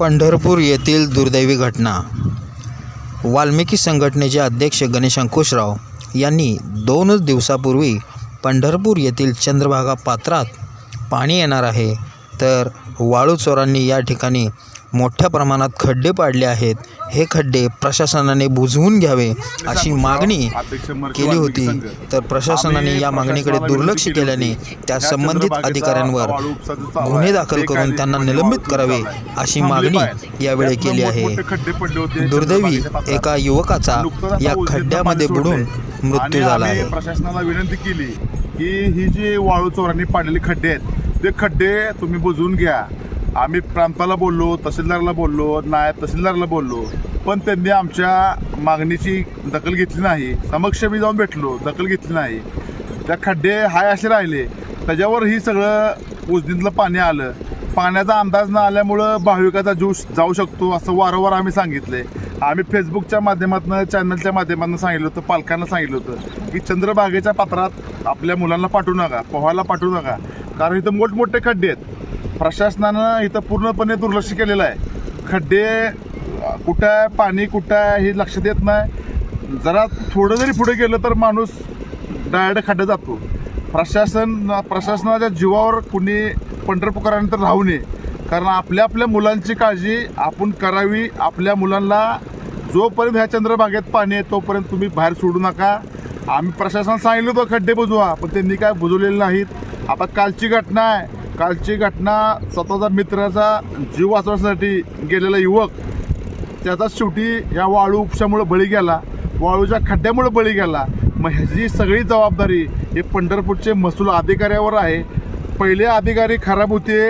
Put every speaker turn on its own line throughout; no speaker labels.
पंढरपूर येथील दुर्दैवी घटना. वाल्मिकी संघटनेचे अध्यक्ष गणेश अंकुशराव यांनी दोनच दिवसापूर्वी पंढरपूर येथील चंद्रभागा पात्रात पाणी येणार आहे. तर वाळू चोरांनी या ठिकाणी मोठ्या प्रमाणात खड्डे पाडले आहेत. हे खड्डे प्रशासनाने बुजवून घ्यावे अशी मागणी केली होती. तर प्रशासनाने या मागणीकडे दुर्लक्ष केल्याने त्या संबंधित अधिकाऱ्यांवर गुन्हे दाखल करून त्यांना निलंबित करावे अशी मागणी यावेळी केली आहे. दुर्दैवी एका युवकाचा या खड्ड्यामध्ये बुडून मृत्यू झाला आहे.
प्रशासनाला विनंती केली की ही जी वाळू चोरांनी पाडलेले खड्डे आहेत ते खड्डे तुम्ही बुजवून घ्या. आम्ही प्रांताला बोललो तहसीलदारला बोललो नायब तहसीलदारला बोललो पण त्यांनी आमच्या मागणीची दखल घेतली नाही. समक्ष मी जाऊन भेटलो दखल घेतली नाही. त्या खड्डे हाय असे राहिले. त्याच्यावर ही सगळं उजनीतलं पाणी आलं. पाण्याचा अंदाज न आल्यामुळं भाविकाचा जीव जाऊ शकतो असं वारंवार आम्ही सांगितले. आम्ही फेसबुकच्या माध्यमातून चॅनलच्या माध्यमातून सांगितलं होतं पालकांना सांगितलं होतं की चंद्रभागेच्या पात्रात आपल्या मुलांना पाठवू नका पोहायला पाठवू नका. कारण इथं मोठमोठे खड्डे आहेत. प्रशासनानं इथं पूर्णपणे दुर्लक्ष केलेलं आहे. खड्डे कुठं आहे पाणी कुठं आहे हे लक्ष देत नाही. जरा थोडं जरी पुढे गेलं तर माणूस डायरेक्ट खड्डा जातो. प्रशासन प्रशासनाच्या जीवावर कुणी पंढरपुकारानंतर राहू नये. कारण आपल्या आपल्या मुलांची काळजी आपण करावी. आपल्या मुलांना जोपर्यंत ह्या चंद्रभागेत पाणी आहे तोपर्यंत तुम्ही बाहेर सोडू नका. आम्ही प्रशासनाला सांगितलं होतं खड्डे बुजवा. पण त्यांनी काय बुजवलेले नाहीत. आता कालची घटना आहे. कालची घटना स्वतःचा मित्राचा जीव वाचवण्यासाठी गेलेला युवक त्याचा शेवटी या वाळू उपशामुळे बळी गेला वाळूच्या खड्ड्यामुळे बळी गेला. मग ह्याची सगळी जबाबदारी हे पंढरपूरचे महसूल अधिकाऱ्यावर आहे. पहिले अधिकारी खराब होते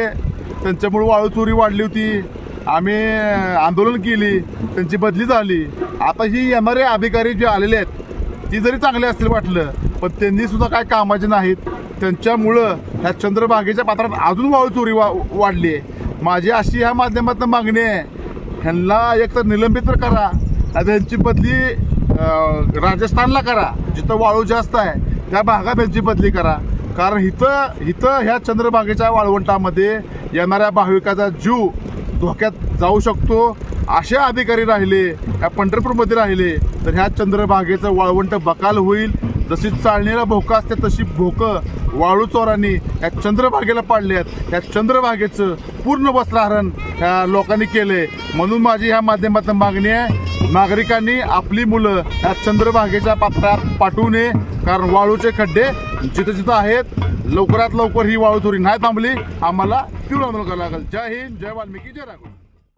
त्यांच्यामुळे वाळू चोरी वाढली होती. आम्ही आंदोलन केली त्यांची बदली झाली. आता ही येणारे अधिकारी जे आलेले आहेत ती जरी चांगले असतील वाटलं पण त्यांनी सुद्धा काय कामाचे नाहीत. त्यांच्यामुळं ह्या चंद्रभागेच्या पात्रात अजून वाळू चोरी वा वाढली आहे माझी अशी ह्या माध्यमातून मागणी आहे ह्यांना एक तर निलंबित तर करा आणि त्यांची बदली राजस्थानला करा जिथं वाळू जास्त आहे त्या भागात त्यांची बदली करा. कारण इथं इथं ह्या चंद्रभागेच्या वाळवंटामध्ये येणाऱ्या भाविकाचा जीव धोक्यात जाऊ शकतो. असे अधिकारी राहिले या पंढरपूरमध्ये राहिले तर ह्या चंद्रभागेचं वाळवंट बकाल होईल. जशी चालणीला भोकं असते तशी भोकं वाळू चोरांनी या चंद्रभागेला पाडले आहेत. या चंद्रभागेचं पूर्ण वस्त्रहरण ह्या लोकांनी केले. म्हणून माझी ह्या माध्यमातून मागणी आहे नागरिकांनी आपली मुलं या चंद्रभागेच्या पात्रात पाठवू नये. कारण वाळूचे खड्डे जिथं जिथं आहेत लवकरात लवकर ही वाळू चोरी नाही थांबली. आम्हाला तीव्र आंदोलन करावं लागेल. जय हिंद जय वाल्मिकी जय राघव.